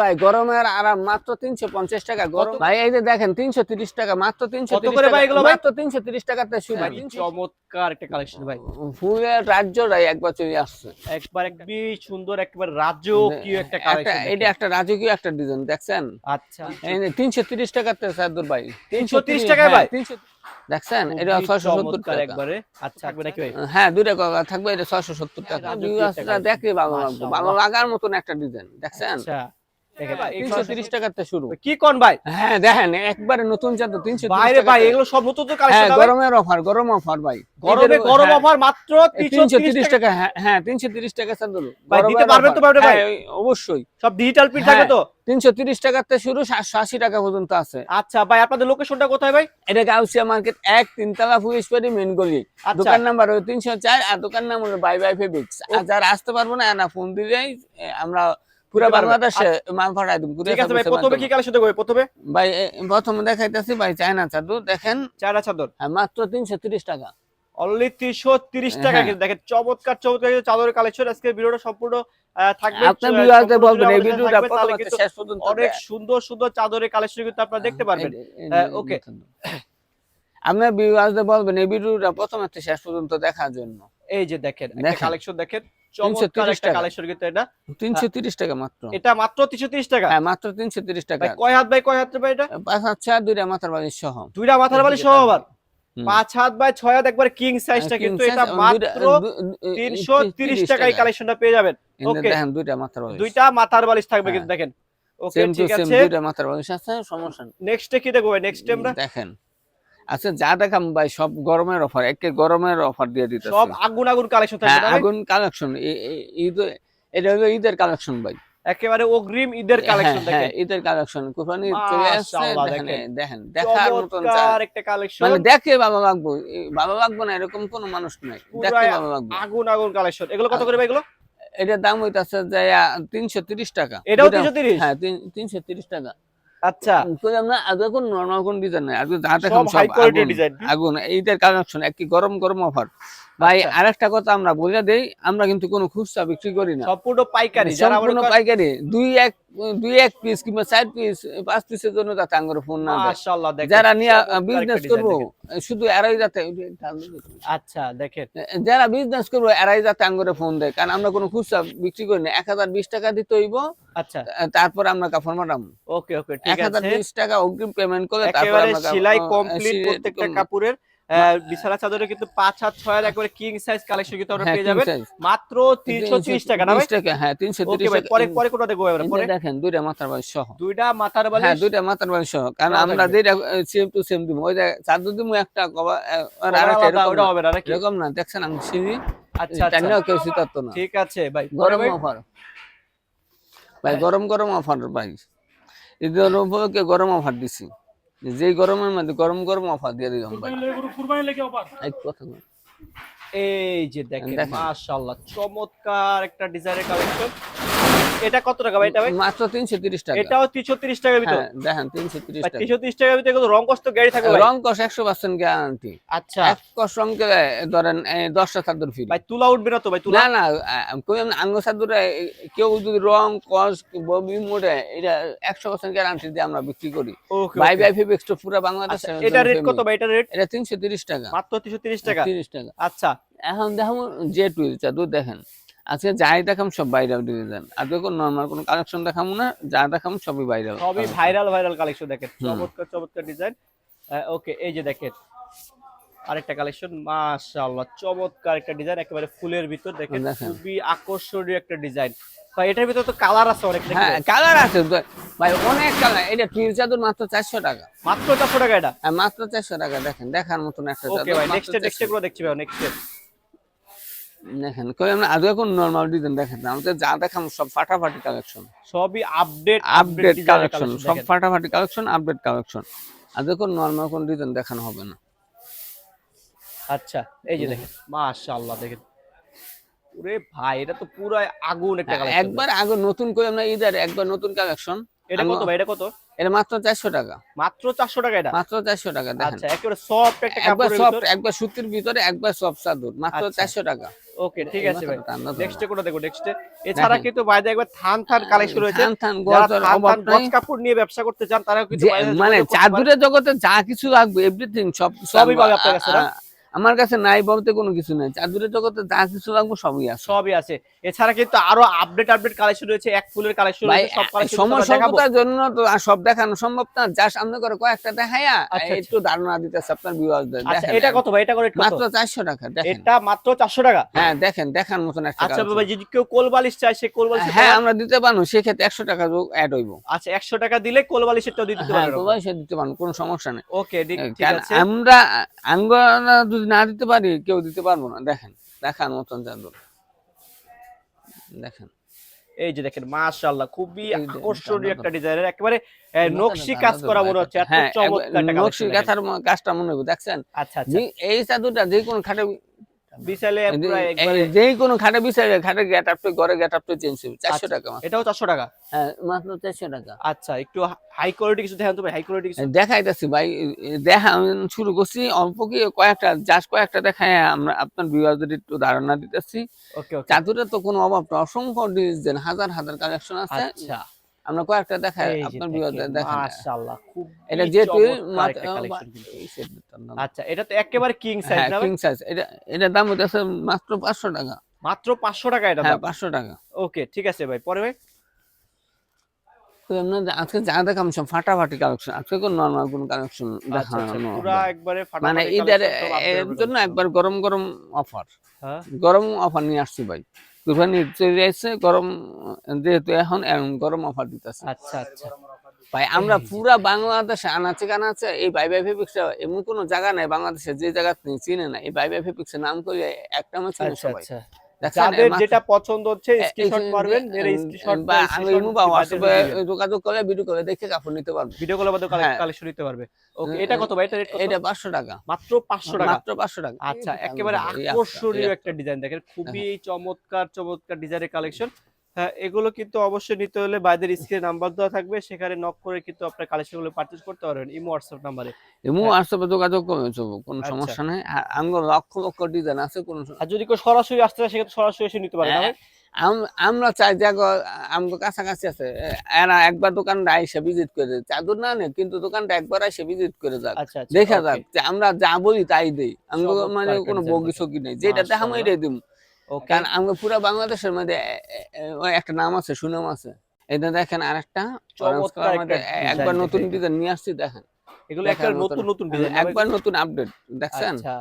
ভাই গরমের আরাম মাত্র তিনশো পঞ্চাশ টাকা গরম। ভাই এই যে দেখেন তিনশো তিরিশ টাকা মাত্র তিনশো? মাত্র তিনশো তিরিশ টাকাতে শুরু চমৎকার একটা কালেকশন ভাই। ফুলের রাজ্যটাই একবার চলে আসছে। একবার একবি সুন্দর একবার রাজকীয় একটা কালেকশন এটা একটা রাজকীয় একটা ডিজাইন দেখছেন? আচ্ছা। তিনশো তিরিশ টাকাতে সাদুর ভাই। 330 টাকায় ভাই? তিনশো দেখছেন? এটা ছয়শো সত্তর টাকা। একবারে। আচ্ছা একবার নাকি ভাই? হ্যাঁ দুইটা থাকবে এটা ছয়শো সত্তর টাকা। দেখলে ভালো লাগবে। ভালো লাগার মতন একটা ডিজাইন দেখছেন? আচ্ছা হ্যাঁ হ্যাঁ গরমের অফার গরম অফার ভাই। গরমে গরম হ্যাঁ, অফার মাত্র তিনশো তিরিশ টাকা। হ্যাঁ তিনশো তিরিশ টাকা চাদর দিতে পারবেন তো ভাই? অবশ্যই। সব ডিজিটাল প্রিন্ট থাকে। তো? তিনশো তিরিশ টাকাতে শুরু সাতশো আশি টাকা পর্যন্ত আছে। আচ্ছা ভাই আপনাদের লোকেশনটা কোথায় ভাই? এটা গাউসিয়া মার্কেট এক তিনতলা ফুলিশপাড়ি মেন গলি। আচ্ছা। দোকান নাম্বার হলো তিনশো চার আর দোকান নাম হলো বাই বাই ফেব্রিক্স। আর যারা আসতে পারব না না ফোন দিলেই আমরা পুরো বাংলাদেশে মাল পাঠাই দিব ঠিক আছে ভাই প্রথমে কি কালেকশন দেখব প্রথমে? ভাই এ, দেখাইতেছি ভাই চায়না চাদর দেখেন। চায়না চাদর। হ্যাঁ, মাত্র টাকা। টাকা হ্যাঁ। কিন্তু। দেখেন চমৎকার চমৎকার চাদরের কালেকশন আজকে ভিডিওটা সম্পূর্ণ থাকবে। আপনার আহ, বলবেন এই আমাদের ভিডিওটা প্রথম থেকে শেষ পর্যন্ত অনেক সুন্দর সুন্দর চাদরের কালেকশন কিন্তু আপনারা দেখতে পারবেন। হ্যাঁ, okay. আপনার বলবেন এই ভিডিওটা প্রথম থেকে শেষ পর্যন্ত দেখার জন্য। এই যে দেখেন একটা দেখেন। কালেকশন দেখেন। চমৎকার একটা কালেকশন কিন্তু এটা। টাকা মাত্র। এটা টাকা? হ্যাঁ মাত্র টাকা। কয় হাত কয় হাত রে ভাই এটা? পাঁচ হাত চার দুইটা মাথার বাড়ির সহ। দুইটা মাথার বালি সহ আবার? পাঁচ হাত বাই ছয় হাত একবার কিং সাইজটা কিন্তু এটা মাত্র টাকায় কালেকশনটা পেয়ে যাবেন. দেখেন দুইটা মাথার বালিশ। দুইটা মাথার বালিশ থাকবে হ্যাঁ। কিন্তু দেখেন ওকে ঠিক আছে। দুইটা মাথার বালিশ আছে সমস্যা। নেক্সটে কি দেখব নেক্সট আমরা দেখেন। আচ্ছা যা দেখাম ভাই সব গরমের অফার একে গরমের অফার দিয়ে দিতে সব আগুন আগুন কালেকশন থাকবে হ্যাঁ? আগুন কালেকশন ঈদ এটা হলো ঈদের কালেকশন ভাই। একেবারে অগ্রিম ঈদের কালেকশন হ্যাঁ, হ্যাঁ, দেখেন। ঈদের কালেকশন কুরবানি চলে আসছে দেখেন দেখেন। দেখার মতন একটা কালেকশন মানে দেখে বাবা লাগবো বাবা লাগবো না এরকম কোন মানুষ নাই। দেখে বাবা লাগবো। আগুন আগুন কালেকশন এগুলো কত করে ভাই এগুলো? এটার দাম হইতাছে যে তিনশো তিরিশ টাকা। এটাও দুইটা- 330? হ্যাঁ তিনশো তিরিশ টাকা। আচ্ছা। তো আমরা আগে কোন নরমাল কোন ডিজাইন নাই। আগে যা দেখাম সব হাই কোয়ালিটি আগুন। ডিজাইন আগুন। এইটার কালেকশন একটি গরম গরম অফার ভাই আচ্ছা। আরেকটা কথা আমরা বলে দেই আমরা কিন্তু কোনো খুচরা বিক্রি করি না। সম্পূর্ণ পাইকারি যারা সম্পূর্ণ পাইকারি। দুই এক দুই এক পিস কিংবা চার পিস পাঁচ পিসের জন্য যাতে আঙ্গুর ফোন না মাশাআল্লাহ দেখেন। যারা নিয়ে বিজনেস করব। শুধু এরাই যাতে আচ্ছা দেখেন। যারা বিজনেস করব এরাই যাতে আঙ্গুরে ফোন দেয়। কারণ আমরা কোনো খুচরা বিক্রি করি না। এক হাজার বিশ টাকা দিতে হইব আচ্ছা। তারপর আমরা কাপড় মারাম। ওকে ওকে এক ঠিক হাজার আছে বিশ টাকা অগ্রিম পেমেন্ট করে তারপর আমরা সেলাই কমপ্লিট প্রত্যেকটা কাপড়ের বিছানা চাদরে কিন্তু পাঁচ হাত ছয় একবারে কিং সাইজ কালেকশন কিন্তু আপনারা হ্যাঁ, পেয়ে যাবেন। মাত্র তিনশো তিরিশ টাকা না ভাই? টাকা হ্যাঁ পরে পরে কোনটা দেখব পরে? দেখেন দুইটা মাথার সহ। দুইটা মাথার হ্যাঁ দুইটা মাথার সহ। কারণ আমরা যেটা সেম টু সেম দিব। ওই যে চাদর দিব একটা কবা- আর আরেকটা এরকম ওটা হবে না এরকম না দেখছেন আমি আচ্ছা আচ্ছা। কেউ শীতার্ত না। ঠিক আছে ভাই গরম অফার। ভাই গরম গরম অফার ভাই। ঈদের উপলক্ষে গরম অফার দিছি। যে গরমের মধ্যে গরম গরম অফার দিয়ে দিলাম ভাই। এক কথা এই যে দেখেন। মাশাআল্লাহ চমৎকার একটা ডিজাইনের কালেকশন এটা কত টাকা ভাই এটা ভাই? মাত্র তিনশো তিরিশ টাকা। এটাও তিনশো তিরিশ টাকার ভিতর। হ্যাঁ দেখেন তিনশো তিরিশ টাকা। তিনশো তিরিশ টাকার ভিতরে কিন্তু রং কষ্ট গাড়ি থাকবে ভাই? রং কষ একশো পার্সেন্ট গ্যারান্টি আচ্ছা। এক রং ধরেন এই দশটা চাদর ফ্রি। ভাই তুলা উঠবে না তো ভাই তুলা? না না কইলাম আঙ্গ চাদরে কেউ যদি রং কস ববি মোড়ে এটা একশো পার্সেন্ট গ্যারান্টি দিয়ে আমরা বিক্রি করি। বাই ফেব্রিক্স পুরো বাংলাদেশ আচ্ছা এটা রেট কত ভাই এটা রেট এটা তিনশো তিরিশ টাকা। মাত্র তিনশো তিরিশ টাকা? তিরিশ টাকা। আচ্ছা। এখন দেখুন যে টুইল চাদর দেখেন। আজকে যাই দেখাম সব বাইরে ডিজাইন আর দেখুন নর্মাল কোনো কালেকশন দেখাবো না যা দেখাম সবই বাইরে সবই ভাইরাল ভাইরাল কালেকশন দেখেন। চমৎকার চমৎকার ডিজাইন ওকে এই যে দেখেন আরেকটা কালেকশন মাশাআল্লাহ চমৎকার একটা ডিজাইন একেবারে ফুলের ভিতর। দেখেন। খুবই আকর্ষণীয় একটা ডিজাইন ভাই এটার ভিতর তো কালার আছে অনেক হ্যাঁ কালার আছে। ভাই অনেক কালার এটা টুইল চাদর মাত্র চারশো টাকা। মাত্র চারশো টাকা এটা? হ্যাঁ, মাত্র চারশো টাকা দেখেন দেখার মতন একটা ওকে ভাই নেক্সট নেক্সটগুলো দেখছি ভাই নেক্সট দেখেন কই আমরা আগে কোন নরমাল ডিজাইন দেখেন আমাদের যা দেখাম সব ফাটাফাটি কালেকশন সবই আপডেট আপডেট কালেকশন সব ফাটাফাটি কালেকশন আপডেট কালেকশন আর দেখুন নরমাল কোন ডিজাইন দেখানো হবে না। আচ্ছা এই যে দেখেন মাশাআল্লাহ দেখেন। ওরে ভাই এটা তো পুরো আগুন একটা কালেকশন একবার আগে নতুন করে আমরা ঈদের একবার নতুন কালেকশন এটা কত ভাই এটা কত? এটা মাত্র চারশো টাকা। মাত্র চারশো টাকা এটা? মাত্র চারশো টাকা দেখেন। আচ্ছা একেবারে সফট একটা একবার কাপড়ের সফট একবার সুতির ভিতরে একবার সফট চাদর। মাত্র আচ্ছা। চারশো টাকা। ওকে ঠিক আছে ভাই। নেক্সটে দেখো নেক্সটে এছাড়া কিন্তু বাইরে একবার থান থান কালেকশন রয়েছে। কাপড় নিয়ে ব্যবসা করতে চান তারাও কিন্তু মানে। চাদরের জগতে যা কিছু লাগবে এভরিথিং সব সবই পাবে আপনার কাছে আমার কাছে নাই বলতে কোনো কিছু নাই। চাদরের জগতে যা কিছু লাগবে সবই আছে। সবই আছে। এছাড়া কিন্তু আরও আপডেট আপডেট কালেকশন রয়েছে এক ফুলের কালেকশন রয়েছে সব কালেকশন সময় স্বল্পতার জন্য তো সব দেখানো সম্ভব না। যা সামনে করে কয়েকটা দেখাইয়া আচ্ছা, একটু ধারণা দিতেছে আপনার বিবাহদের আচ্ছা এটা কত ভাই? এটা করে মাত্র চারশো টাকা দেখেন। এটা মাত্র চারশো টাকা? হ্যাঁ দেখেন দেখার মতন একটা আচ্ছা। বাবা যদি কেউ কোল বালিশ চায় সে কোল বালিশ হ্যাঁ আমরা দিতে পারব সেক্ষেত্রে একশো টাকা অ্যাড হইব। আচ্ছা একশো টাকা দিলে কোল বালিশেরটাও দিতে হ্যাঁ তো সে দিতে পারব কোনো সমস্যা নেই। ওকে ঠিক ঠিক আছে। আমরা আমরা যদি না দিতে পারি কেউ দিতে পারব না। দেখেন দেখান মতন চাদর দেখেন। এই যে দেখেন মাশাআল্লাহ খুবই আকর্ষণীয় একটা ডিজাইনের একেবারে নকশি কাজ করা মনে হচ্ছে এত হ্যাঁ চমৎকার একটা নকশি। কাঁথার কাজটা মনে হবে দেখছেন? আচ্ছা আচ্ছা। এই চাদরটা যে কোন খাটে বিশালে যে কোনো খাটে বিষয় খাটে গেট আপটা ঘরে গেট আপটা চেঞ্জ হবে চারশো আচ্ছা, টাকা এটাও চারশো টাকা? হ্যাঁ মাত্র চারশো টাকা। আচ্ছা একটু হাই কোয়ালিটি কিছু দেখেন তো ভাই হাই কোয়ালিটি কিছু। দেখাইতেছি ভাই দেখা আমি শুরু করছি অল্প কি কয়েকটা জাস্ট কয়েকটা দেখায় আমরা আপনার একটু ধারণা দিতেছি। ওকে চাদরের তো কোনো অভাব না অসংখ্য ডিজাইন হাজার হাজার কালেকশন আছে। আচ্ছা। আমরা কয়েকটা দেখাই আপনার মাশাআল্লাহ খুব এটা যেহেতু। আচ্ছা এটা তো একেবারে কিং সাইজ হ্যাঁ না কিং সাইজ এটা এটার দাম হইতেছে মাত্র পাঁচশো টাকা। মাত্র পাঁচশো টাকা এটা হ্যাঁ পাঁচশো টাকা। ওকে ঠিক আছে ভাই পরে ভাই। তো আজকে যা দেখাম সব ফাটাফাটি কালেকশন আজকে কোনো নর্মাল কোনো কালেকশন আচ্ছা আচ্ছা দেখানো পুরা একবারে মানে ফাটাফাটি এর জন্য একবার গরম গরম অফার হ্যাঁ। গরম অফার নিয়ে আসছি ভাই। কুরবানি চলে আসছে গরম যেহেতু এখন গরম অফার দিতেছে। আচ্ছা আচ্ছা। ভাই আমরা পুরা বাংলাদেশে আনাচে কানাচে এই বাই বাই ফেপিক্সে এমন কোনো জায়গা নাই বাংলাদেশে যে জায়গা চিনে না এই বাই বাই ফেপিক্সে নাম করে একটা মাছ সবাই। আচ্ছা। যাদের যেটা পছন্দ হচ্ছে স্ক্রিনশট করবেন মেরে স্ক্রিনশট বা আমি ইমু বা হোয়াটসঅ্যাপে যোগাযোগ করে ভিডিও করে দেখে কাপড় নিতে পারবে। ভিডিও মধ্যে হ্যাঁ। কালেকশন নিতে পারবে। ওকে এটা কত ভাই? এটা রেট কত? এটা পাঁচশো টাকা। মাত্র 500 টাকা? মাত্র পাঁচশো টাকা। আচ্ছা একেবারে আকর্ষণীয় একটা ডিজাইন দেখেন খুবই চমৎকার চমৎকার ডিজাইনের কালেকশন হ্যাঁ এগুলো কিন্তু অবশ্যই নিতে হলে বাইদের স্ক্রিনে নাম্বার দেওয়া থাকবে সেখানে নক করে কিন্তু আপনার কালেকশনগুলো পারচেজ করতে পারবেন ইমো হোয়াটসঅ্যাপ নাম্বারে হ্যাঁ। হোয়াটসঅ্যাপে যোগাযোগ করে চলবো কোনো আচ্ছা। সমস্যা নাই আর আমার লক্ষ লক্ষ ডিজাইন আছে কোনো আর যদি কেউ সরাসরি আসতে চায় সেক্ষেত্রে সরাসরি এসে নিতে পারবে না আমরা চাই যে আমাদের কাছাকাছি আছে এরা একবার দোকানটা আইসে ভিজিট করে দেয়। চাদর না নেই কিন্তু দোকানটা একবার এসে ভিজিট করে যাক আচ্ছা আচ্ছা দেখা যাক যে আমরা যা বলি তাই দেই চমৎকার মানে কোনো বগি। সগি নেই যেটা দেখাম মাশাআল্লাহ। এটাই দিম Okay. কারণ আমরা পুরো বাংলাদেশের মধ্যে একটা নাম আছে সুনাম আছে। এটা দেখেন আরেকটা color একটা একবার নতুন। ডিজাইন নিয়ে আসছি দেখেন। এগুলো একটা নতুন নতুন ডিজাইন একবার নতুন। আপডেট দেখছেন? আচ্ছা।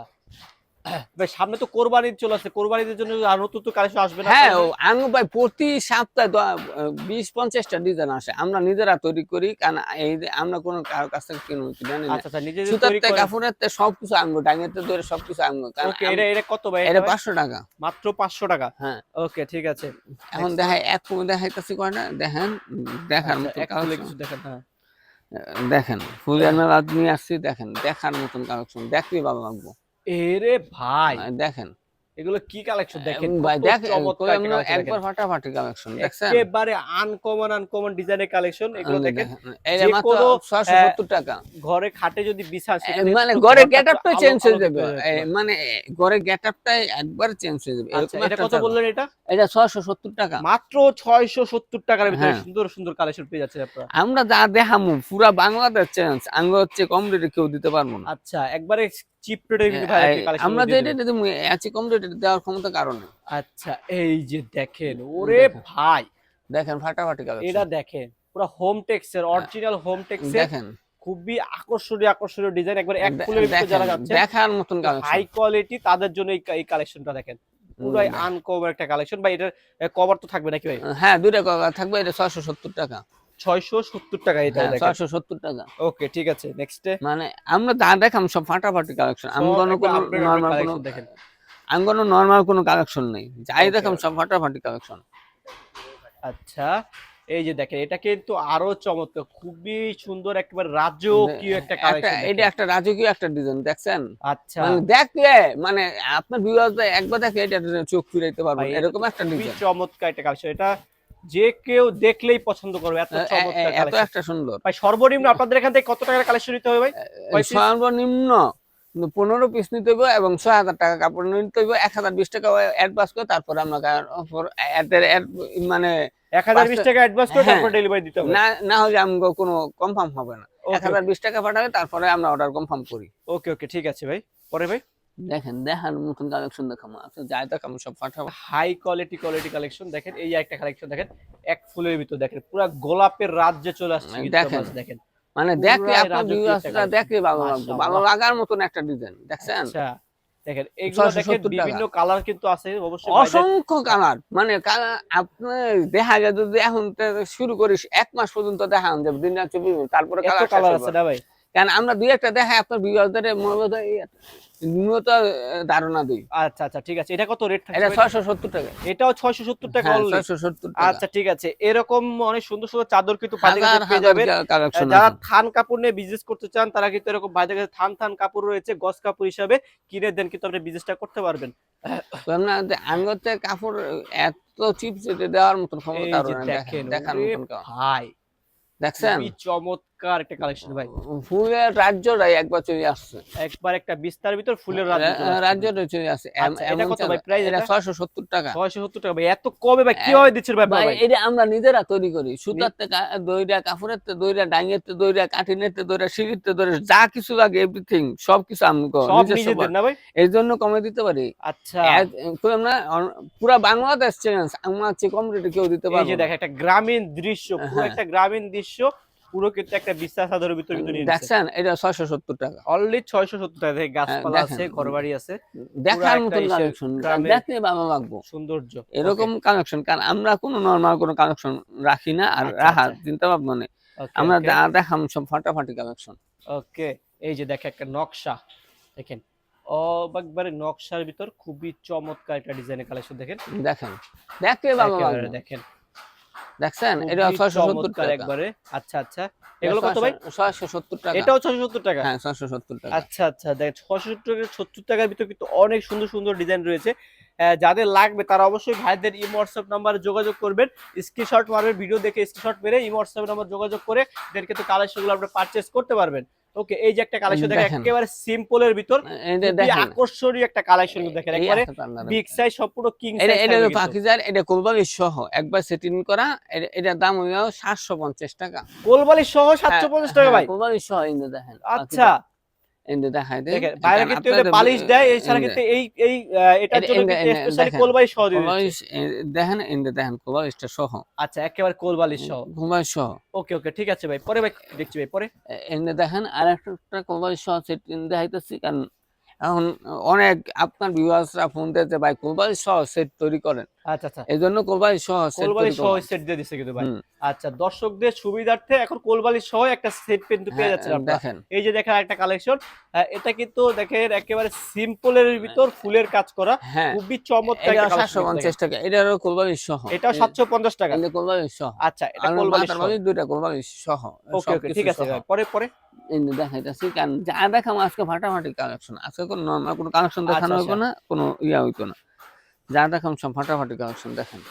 ভাই সামনে তো কোরবানি চলে আসছে। কোরবানিদের জন্য আর নতুন তো কালেকশন আসবে না। হ্যাঁ আমি ভাই প্রতি সপ্তাহে বিশ পঞ্চাশটা ডিজাইন আসে। আমরা নিজেরা তৈরি করি কারণ এই আমরা কোনো কারোর কাছ থেকে কিনো কি জানি না। আচ্ছা আচ্ছা সুতার তৈরি থেকে কাপড়ের থেকে সবকিছু আনব ডাঙেতে ধরে সবকিছু আনব। কারণ এটা এটা কত ভাই এটা পাঁচশো টাকা। মাত্র 500 টাকা? হ্যাঁ। ওকে ঠিক আছে। এখন দেখাই এক ফুল দেখাইতেছি কয়টা? দেখেন দেখার আচ্ছা, মতো কিছু দেখেন হ্যাঁ। দেখেন ফুলের মেলা নিয়ে আসছি দেখেন দেখার মতন কালেকশন দেখতেই ভালো লাগবো। এরে ভাই। দেখেন। এগুলো কি কালেকশন দেখেন ভাই কত দেখ চমৎকার একটা collection একবার ফাটাফাটি কালেকশন একেবারে আনকমন আনকমন ডিজাইনের কালেকশন এগুলো দেখেন এই মাত্র কোনো, ছয়শো আহ, সত্তর টাকা। ঘরে খাটে যদি বিছান মানে ঘরে গেট আপটাই চেঞ্জ হয়ে যাবে। মানে ঘরে গেটআপটাই একবার চেঞ্জ হয়ে যাবে। এরকম এটা কত বললেন এটা? এটা ছয়শো সত্তর টাকা। মাত্র 670 টাকার ভিতরে হ্যাঁ। সুন্দর সুন্দর কালেকশন পেয়ে যাচ্ছে আপনারা। আমরা যা দেখামু পুরা বাংলাদেশ চেঞ্জ আঙ্গ হচ্ছে কম রেটে কেউ দিতে পারব না। আচ্ছা একবারে চিপ রেটে কিন্তু ভাই আমরা যে রেটে আছে কম রেটে দেওয়ার ক্ষমতা কারণে আচ্ছা এই যে দেখেন ওরে ভাই। দেখেন ফাটাফাটি এটা দেখেন পুরো হোম টেক্সের অরিজিনাল হোম টেক্সের দেখেন। খুবই আকর্ষণীয় আকর্ষণীয় ডিজাইন একবার এক ফুলের ভিতরে দেখেন, যারা যাচ্ছে দেখার মতন হাই কোয়ালিটি তাদের জন্য এই এই কালেকশনটা দেখেন। পুরাই আনকভার একটা কালেকশন ভাই এটার কভার তো থাকবে নাকি ভাই? হ্যাঁ দুইটা কভার থাকবে এটা ছয়শো সত্তর টাকা। ছয়শো সত্তর টাকা এটা হ্যাঁ ছয়শো সত্তর টাকা। ওকে ঠিক আছে নেক্সটে মানে আমরা যা দেখাম সব ফাটাফাটি কালেকশন আমি কোনো কোনো নর্মাল কোনো দেখেন। আমি কোনো নর্মাল কোনো কালেকশন নেই। যাই দেখাম সব ফাটাফাটি কালেকশন আচ্ছা এই যে দেখেন এটা কিন্তু আরও চমৎকার খুবই সুন্দর একেবারে রাজকীয় একটা কালেকশন এটা একটা রাজকীয় একটা ডিজাইন দেখছেন? আচ্ছা। মানে দেখলে মানে আপনার ভিউয়ার্স একবার দেখলে এটা চোখ ফিরাইতে এটা এরকম একটা ডিজাইন চমৎকার একটা কালেকশন এটা যে কেউ দেখলেই পছন্দ করবে এত একটা সুন্দর। ভাই সর্বনিম্ন আপনাদের এখান থেকে কত টাকার কালেকশন নিতে হবে ভাই? সর্বনিম্ন পনেরো পিস নিতে হইব এবং ছয় হাজার টাকা কাপড় নিতে হইব এক হাজার বিশ টাকা অ্যাডভান্স করে তারপরে আমরা মানে এক হাজার বিশ টাকা অ্যাডভান্স করে হ্যাঁ। তারপর ডেলিভারি দিতে হবে। না না হলে আমগো কোনো কনফার্ম হবে না। এক হাজার বিশ টাকা পাঠাবে তারপরে আমরা অর্ডার কনফার্ম করি। ওকে ওকে ঠিক আছে ভাই। পরে ভাই? দেখেন দেখার মতন কালেকশন দেখাবো আপনি যাই দেখাবো সব পাঠাবো। হাই কোয়ালিটি কোয়ালিটি কালেকশন দেখেন এই একটা কালেকশন দেখেন এক ফুলের ভিতর দেখেন পুরো গোলাপের রাজ্যে চলে আসছে দেখেন। দেখেন। মানে দেখলে আপনার ভিউয়ার্সরা দেখলে ভালো লাগবে। ভালো লাগার মতন একটা ডিজাইন দেখছেন? আচ্ছা দেখেন এগুলো দেখেন। বিভিন্ন কালার কিন্তু আছে অবশ্যই অসংখ্য কালার মানে আপনি দেখা যায় যদি এখন শুরু করিস এক মাস পর্যন্ত দেখান যে দিন রাত চব্বিশ তারপরে কালার আছে না ভাই। কারণ আমরা দুই একটা দেখাই আপনার ভিউয়ারদের ধারণা দিই। আচ্ছা আচ্ছা ঠিক আছে। এটা কত রেট থাকবে এটা টাকা। এটাও 670 টাকা হ্যাঁ টাকা। আচ্ছা ঠিক আছে। এরকম অনেক সুন্দর সুন্দর চাদর কিন্তু ভাইদের কাছে পেয়ে যাবেন। যারা থান কাপড় নিয়ে বিজনেস করতে চান তারা কিন্তু এরকম ভাইদের কাছে থান থান কাপড় রয়েছে গস কাপড় হিসাবে কিনে দেন কিন্তু আপনি বিজনেসটা করতে পারবেন। আমি হচ্ছে কাপড় এত চিপ দেওয়ার মতন ক্ষমতা দেখেন দেখার ওরে মতন ভাই দেখছেন? খুবই চমৎকার একটা কালেকশন ভাই। ফুলের রাজ্যটাই একবার চলে আসছে। একবার একটা বিস্তার ভিতর ফুলের রাজ্য রাজ্যটা চলে আসছে। আচ্ছা, এটা কত ভাই? price এটা এটা? ছয়শো সত্তর টাকা। 670 টাকা ভাই। এত কমে ভাই কীভাবে দিচ্ছেন ভাই ভাই এটা আমরা নিজেরা তৈরি করি। সুতার থেকে দইরা কাপড়ের থেকে দইরা ডাঙ্গের থেকে দইরা কাঠিনের থেকে দইরা সিঁড়ির থেকে দইরা যা কিছু লাগে এভরিথিং সব কিছু আমি ক- সব নিজেদের না ভাই? এই জন্য কমে দিতে পারি। আচ্ছা। অন- পুরা বাংলাদেশ চ্যালেঞ্জ আমার চেয়ে কম রেটে কেউ দিতে এই যে দেখ একটা গ্রামীণ দৃশ্য পুরো হ্যাঁ। একটা গ্রামীণ দৃশ্য পুরো কিন্তু একটা বিশ্বাস সাধারণ ভিতর কিন্তু নিয়ে দেখছেন এটা ছয়শো সত্তর টাকা। অলরেডি 670 টাকা দেখে গাছপালা আছে ঘরবাড়ি আছে। দেখার কালেকশন ভালো লাগবো। সৌন্দর্য। এরকম কালেকশন কারণ আমরা কোনো নর্মাল কোনো কালেকশন রাখি না আর আচ্ছা, রাখার আচ্ছা। চিন্তা ভাবনা নেই। আমরা দেখাম সব ফাটাফাটি কালেকশন ওকে এই যে দেখে একটা নকশা। দেখেন একবারে নকশার ভিতর খুবই চমৎকার একটা ডিজাইনের কালেকশন দেখেন। দেখেন ভালো লাগবে। দেখেন। দেখছেন? এটা খুবই ছয়শো সত্তর চমৎকার টাকা। একবারে। আচ্ছা আচ্ছা। এগুলো কত ভাই? ছয়শো সত্তর টাকা। এটাও 670 টাকা? হ্যাঁ ছয়শো সত্তর টাকা। আচ্ছা আচ্ছা দেখ ছশো সত্তর টাকার ভিতর কিন্তু অনেক সুন্দর সুন্দর ডিজাইন রয়েছে। যাদের লাগবে তারা অবশ্যই ভাইদের ইম হোয়াটসঅ্যাপ নাম্বারে যোগাযোগ করবেন। স্ক্রিনশট মারবেন ভিডিও দেখে স্ক্রিনশট মেরে ইম হোয়াটসঅ্যাপ নাম্বার যোগাযোগ করে এদেরকে তো কালেকশনগুলো আপনি পারচেস করতে পারবেন। ওকে এই যে একটা কালেকশন দেখেন। একেবারে সিম্পলের ভিতর আকর্ষণীয় একটা কালেকশন দেখেন। একবারে বিগ সাইজ সম্পূর্ণ কিং এটা সাইজ এটা হলো পাকিজার এটা কোলবালি সহ। একবার সেটিং করা এটা- এটার দাম হইল সাতশো পঞ্চাশ টাকা। কোলবালি সহ 750 টাকা ভাই। কোলবালি সহ ইন্দে দেখেন আচ্ছা। ইন্দে দেখায় দেয় দেখেন বাইরে কিন্তু পালিশ দেয় এই ছাড়া কিন্তু এই এই এটার এটা- জন্য কিন্তু স্পেশালি। কোলবালি সহ দিয়ে। দেখেন এন্ডে দেখেন কোলবালিশটা সহ আচ্ছা একেবারে কোলবালিশ সহ কোলবালিশ সহ ওকে ওকে ঠিক আছে ভাই পরে ভাই দেখছি ভাই পরে এন্ডে এনে দেখেন আর একটা কোলবালিশ সহ সেট দেখাইতেছি কারণ এখন অনেক আপনার ভিউয়ার্সরা ফোন দিতে ভাই কোলবালিশ সহ সেট তৈরি করেন। আচ্ছা আচ্ছা। এই জন্য কোলবালিশ সহ সেট কোলবালি সহ সেট দিয়ে দিছে কিন্তু ভাই। আচ্ছা দর্শকদের সুবিধার্থে এখন কোলবালি সহ একটা সেট কিন্তু পেয়ে হ্যাঁ, আপনারা। দেখেন। এই যে দেখেন একটা কালেকশন এটা কিন্তু দেখেন একেবারে সিম্পলের ভিতর ফুলের কাজ করা। হ্যাঁ। খুবই চমৎকার এটা একটা সাতশো কালেকশন পঞ্চাশ টাকা এটারও কোলবালিশ সহ। এটাও সাতশো পঞ্চাশ টাকা। এনে কোলবালিশ সহ। আচ্ছা এটা আর কোলবালি সহ। দুইটা কোলবালিশ সহ ওকে ওকে ঠিক আছে পরে পরে। এনে দেখাইতেছি কারণ যা দেখাম আজকে ফাটাফাটি কালেকশন আজকে কোনো নর্মাল কোনো কালেকশন দেখানো আচ্ছা, না কোনো ইয়া হইতো না। যা দেখাম সব ফাটাফাটি কালেকশন দেখেন।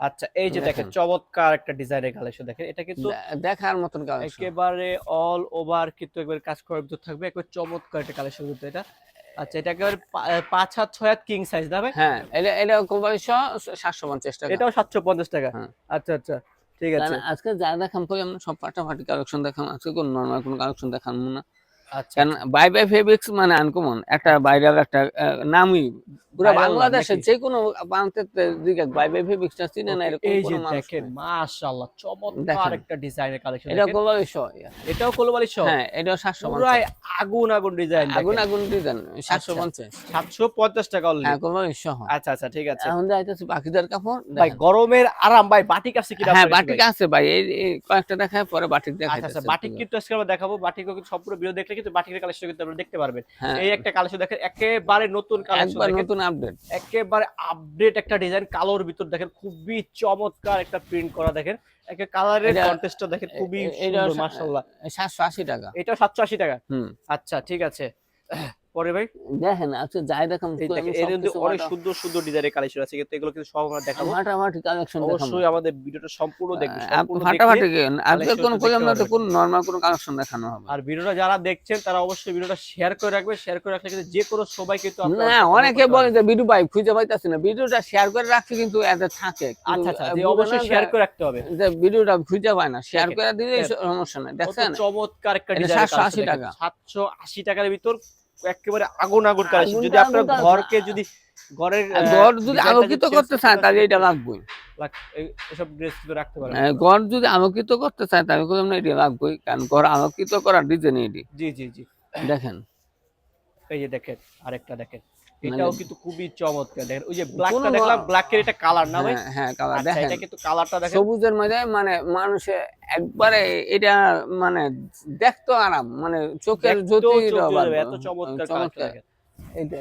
আচ্ছা এই যে দেখেন। চমৎকার একটা ডিজাইনের কালেকশন দেখেন। এটা কিন্তু দেখার মতন কালেকশন একেবারে অল ওভার কিন্তু একবার কাজ করার ভিতর থাকবে। একবার চমৎকার একটা কালেকশন কিন্তু এটা। আচ্ছা এটা একেবারে পাঁচ হাত ছয় হাত কিং সাইজ ভাই? হ্যাঁ এটা এটা সহ সাতশো পঞ্চাশ টাকা। এটাও সাতশো পঞ্চাশ টাকা। হ্যাঁ। আচ্ছা আচ্ছা। ঠিক আছে। আজকে যা দেখাম কই আমরা সব ফাটাফাটি কালেকশন দেখাম। আজকে কোনো নর্মাল কোনো কালেকশন দেখাম না। কারণ বাই বাই ফেব্রিক্স মানে আনকমন। একটা ভাইরাল একটা নামই পুরো যে কোনো প্রান্তের দিকে বাই বাই ফেব্রিক্সটা চিনে না এরকম এই যে দেখেন মাশাআল্লাহ চমৎকার একটা ডিজাইনের কালেকশন এটা কোলবালিশ সহ এটাও কোলবালি হ্যাঁ পুরাই আগুন আগুন ডিজাইন আগুন আগুন ডিজাইন সাতশো আচ্ছা। টাকা হ্যাঁ কোলবালিশ সহ আচ্ছা আচ্ছা ঠিক আছে। এখন যাইতেছি বাকিদের কাপড় ভাই গরমের আরাম ভাই বাটিক আছে কি হ্যাঁ বাটিক আছে ভাই এই কয়েকটা দেখায় পরে বাটিক আচ্ছা আচ্ছা দেখাইতেছে বাটিক আমরা দেখাবো বাটিকও কিন্তু সম্পূর্ণ ভিডিও দেখলে কিন্তু বাটিকের কালেকশন কিন্তু আপনারা দেখতে পারবেন। হ্যাঁ। এই একটা কালেকশন দেখেন একেবারে নতুন কালেকশন একবার নতুন আপডেট একেবারে আপডেট একটা ডিজাইন কালোর ভিতর দেখেন খুবই চমৎকার একটা প্রিন্ট করা দেখেন। একে কালারের কন্টেস্টটা দেখেন খুবই সুন্দর মাশাআল্লাহ। সাতশো আশি টাকা। এটা সাতশো আশি টাকা। হুম। আচ্ছা ঠিক আছে। পরে ভাই? দেখেন আচ্ছা যাই দেখাম এর মধ্যে অনেক সুন্দর সুন্দর ডিজাইনের কালেকশন আছে কিন্তু এগুলো কিন্তু সব আমরা দেখাবো। ফাটাফাটি কালেকশন দেখাম অবশ্যই আমাদের ভিডিওটা সম্পূর্ণ দেখবেন ফাটাফাটি আজকে কোন না তো কোন নরমাল কোন কালেকশন দেখানো হবে। আর ভিডিওটা যারা দেখছেন তারা অবশ্যই ভিডিওটা শেয়ার করে রাখবেন। শেয়ার করে রাখলে কিন্তু যে কোনো সবাই কিন্তু না অনেকে বলে যে ভিডিও পাই খুঁজে পাইতাছি না। ভিডিওটা শেয়ার করে রাখছি কিন্তু এতে থাকে। আচ্ছা আচ্ছা যে অবশ্যই শেয়ার করে রাখতে হবে। যে ভিডিওটা খুঁজে পায় না। শেয়ার করে দিলে সমস্যা নাই কত দেখছেন চমৎকার একটা ডিজাইন 780 টাকা। সাতশো আশি টাকার ভিতর একেবারে আগুন আগুন কাজ যদি আপনার ঘরকে যদি ঘরের ঘর যদি আলোকিত করতে চান তাহলে এটা লাগবেই। লাগ- এই- এসব ড্রেস রাখতে পারেন ঘর যদি আলোকিত করতে চায় তাহলে বললাম না এটা লাগবেই কারণ ঘর আলোকিত করার ডিজাইন এটি জি জি জি। দেখেন। এই যে দেখেন আরেকটা দেখেন। এটাও কিন্তু খুবই চমৎকার। দেখেন ওই যে ব্ল্যাকটা দেখলাম ব্ল্যাকের এটা কালার না ভাই? হ্যাঁ, হ্যাঁ কালার আচ্ছা দেখেন এটা কিন্তু কালারটা দেখেন। সবুজের মধ্যে মানে মানুষে একবারে এটা মানে দেখতো আরাম মানে চোখের জ্যোতি এত চমৎকার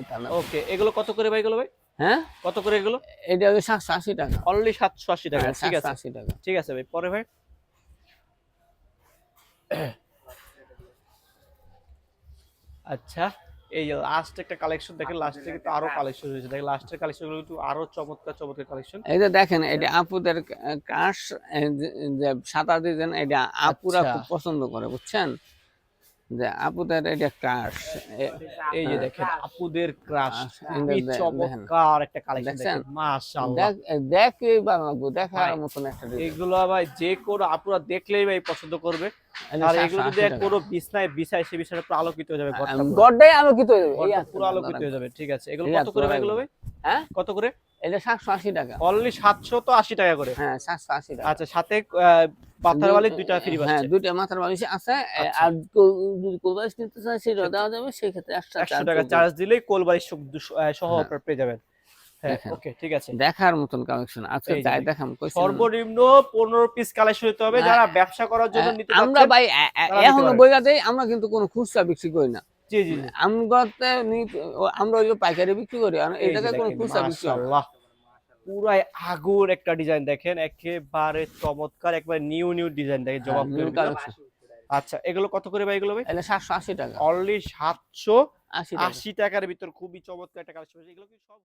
কালার। ওকে এগুলো কত করে ভাই এগুলো ভাই? হ্যাঁ? কত করে এগুলো? এটা হলো সাতশো আশি টাকা। অনলি সাতশো আশি টাকা হ্যাঁ, ঠিক আছে। 780 টাকা। ঠিক আছে ভাই পরে ভাই। আচ্ছা। এই যে লাস্ট একটা কালেকশন দেখেন লাস্টে কিন্তু আরও কালেকশন রয়েছে দেখেন লাস্টের কালেকশনগুলো কিন্তু আরও চমৎকার চমৎকার কালেকশন এই যে দেখেন এটা আপুদের কাশ যে দিয়ে দেন এটা আপুরা আচ্ছা। খুব পছন্দ করে বুঝছেন? যে আপুদের এটা কাশ এই যে দেখেন আপুদের ক্রাশ। চমৎকার একটা কালেকশন দেখেন মাশাআল্লাহ। দেখ দেখেই ভালো লাগবে দেখার মতন একটা এগুলো ভাই যে কোনো আপুরা দেখলেই ভাই পছন্দ করবে। আর এগুলো যদি। কোনো বিছনায় বিছায় সে বিছানাটা পুরো আলোকিত হয়ে যাবে পুরো। আলোকিত হয়ে যাবে। পুরো আলোকিত হয়ে যাবে ঠিক আছে। এগুলো কত করে ভাই এগুলো ভাই? হ্যাঁ? কত করে? এটা সাতশো আশি টাকা। অনলি সাতশো তো আশি টাকা করে। হ্যাঁ সাতশো আশি টাকা। আচ্ছা সাথে দুইটা ফ্রি হ্যাঁ দুইটা মাথার বালিশ আছে আচ্ছা। আর নিতে সেটা দেওয়া যাবে টাকা চার্জ দিলেই সহ হ্যাঁ। পেয়ে যাবেন। হ্যাঁ ওকে ঠিক আছে। দেখার মতন কালেকশন এই যে যাই দেখেন। দেখাম কইছি সর্বনিম্ন পনেরো পিস কালেকশন হতে হবে। হ্যাঁ, যারা ব্যবসা করার জন্য নিতে আমরা ভাই এখনও। দেই আমরা কিন্তু কোনো খুচরা বিক্রি করি না। জি জি জি। আমরা তো নি- ও- আমরা ওই পাইকারি বিক্রি করি আর এটাকে যে খুচরা বিক্রি পুরাই একটা ডিজাইন দেখেন একেবারে চমৎকার একবারে নিউ নিউ ডিজাইন দেখেন জবাব হ্যাঁ। আচ্ছা এগুলো কত করে ভাই এগুলো ভাই? এটা সাতশো আশি টাকা। অনলি সাতশো আশি টাকা। আশি টাকার ভিতর খুবই চমৎকার একটা কালেকশন। এগুলো কি সব